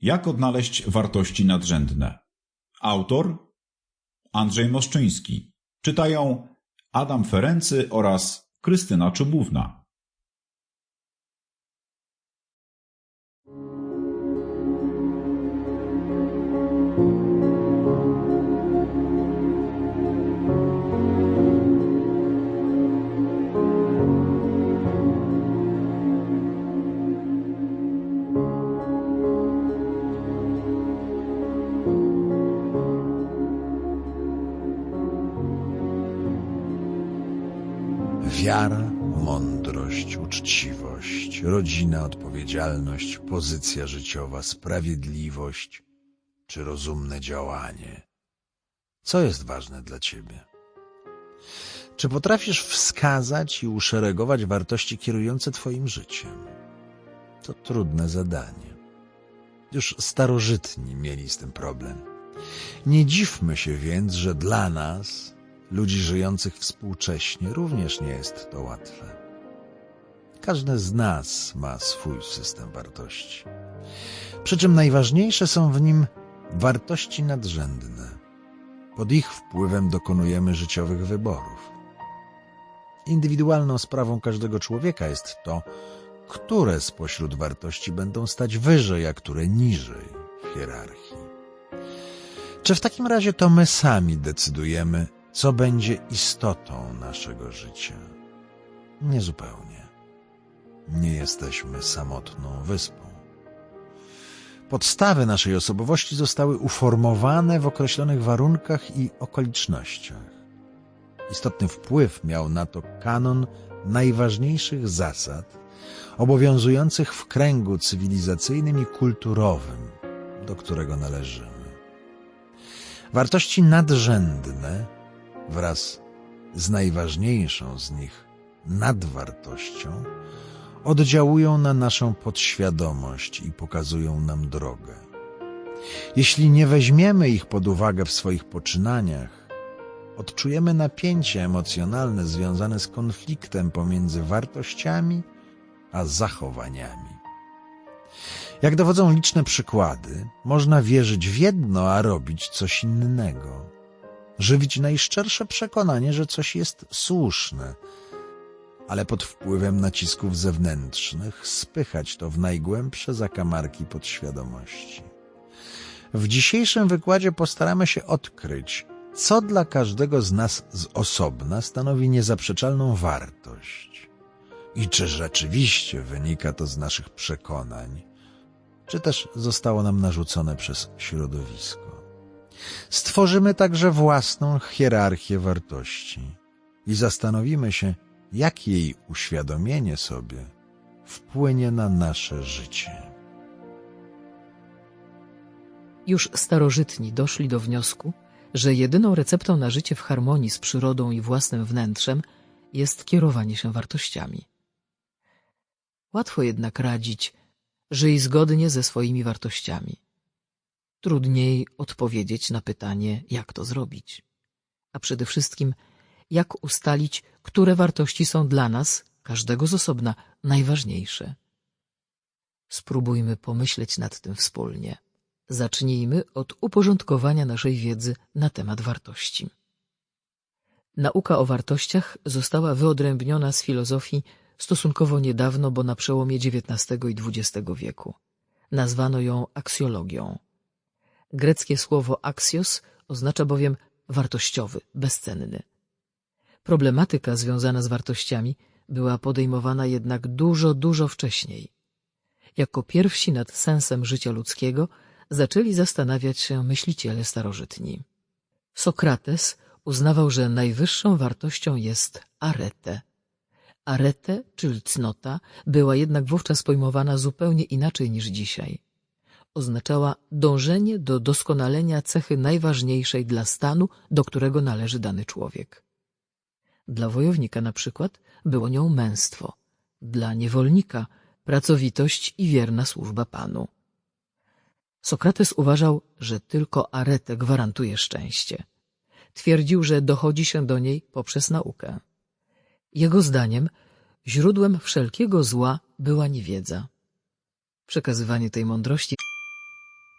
Jak odnaleźć wartości nadrzędne? Autor Andrzej Moszczyński. Czytają Adam Ferency oraz Krystyna Czubówna. Wiara, mądrość, uczciwość, rodzina, odpowiedzialność, pozycja życiowa, sprawiedliwość czy rozumne działanie. Co jest ważne dla ciebie? Czy potrafisz wskazać i uszeregować wartości kierujące twoim życiem? To trudne zadanie. Już starożytni mieli z tym problem. Nie dziwmy się więc, że dla nas, ludzi żyjących współcześnie, również nie jest to łatwe. Każdy z nas ma swój system wartości. Przy czym najważniejsze są w nim wartości nadrzędne. Pod ich wpływem dokonujemy życiowych wyborów. Indywidualną sprawą każdego człowieka jest to, które spośród wartości będą stać wyżej, a które niżej w hierarchii. Czy w takim razie to my sami decydujemy, co będzie istotą naszego życia? Niezupełnie. Nie jesteśmy samotną wyspą. Podstawy naszej osobowości zostały uformowane w określonych warunkach i okolicznościach. Istotny wpływ miał na to kanon najważniejszych zasad obowiązujących w kręgu cywilizacyjnym i kulturowym, do którego należymy. Wartości nadrzędne wraz z najważniejszą z nich nadwartością oddziałują na naszą podświadomość i pokazują nam drogę. Jeśli nie weźmiemy ich pod uwagę w swoich poczynaniach, odczujemy napięcie emocjonalne związane z konfliktem pomiędzy wartościami a zachowaniami. Jak dowodzą liczne przykłady, można wierzyć w jedno, a robić coś innego. Żywić najszczersze przekonanie, że coś jest słuszne, ale pod wpływem nacisków zewnętrznych spychać to w najgłębsze zakamarki podświadomości. W dzisiejszym wykładzie postaramy się odkryć, co dla każdego z nas z osobna stanowi niezaprzeczalną wartość i czy rzeczywiście wynika to z naszych przekonań, czy też zostało nam narzucone przez środowisko. Stworzymy także własną hierarchię wartości i zastanowimy się, jak jej uświadomienie sobie wpłynie na nasze życie. Już starożytni doszli do wniosku, że jedyną receptą na życie w harmonii z przyrodą i własnym wnętrzem jest kierowanie się wartościami. Łatwo jednak radzić, żyj zgodnie ze swoimi wartościami. Trudniej odpowiedzieć na pytanie, jak to zrobić. A przede wszystkim, jak ustalić, które wartości są dla nas, każdego z osobna, najważniejsze. Spróbujmy pomyśleć nad tym wspólnie. Zacznijmy od uporządkowania naszej wiedzy na temat wartości. Nauka o wartościach została wyodrębniona z filozofii stosunkowo niedawno, bo na przełomie XIX i XX wieku. Nazwano ją aksjologią. Greckie słowo axios oznacza bowiem wartościowy, bezcenny. Problematyka związana z wartościami była podejmowana jednak dużo, dużo wcześniej. Jako pierwsi nad sensem życia ludzkiego zaczęli zastanawiać się myśliciele starożytni. Sokrates uznawał, że najwyższą wartością jest arete. Arete, czyli cnota, była jednak wówczas pojmowana zupełnie inaczej niż dzisiaj. Oznaczała dążenie do doskonalenia cechy najważniejszej dla stanu, do którego należy dany człowiek. Dla wojownika na przykład było nią męstwo, dla niewolnika pracowitość i wierna służba panu. Sokrates uważał, że tylko arete gwarantuje szczęście. Twierdził, że dochodzi się do niej poprzez naukę. Jego zdaniem źródłem wszelkiego zła była niewiedza. Przekazywanie tej mądrości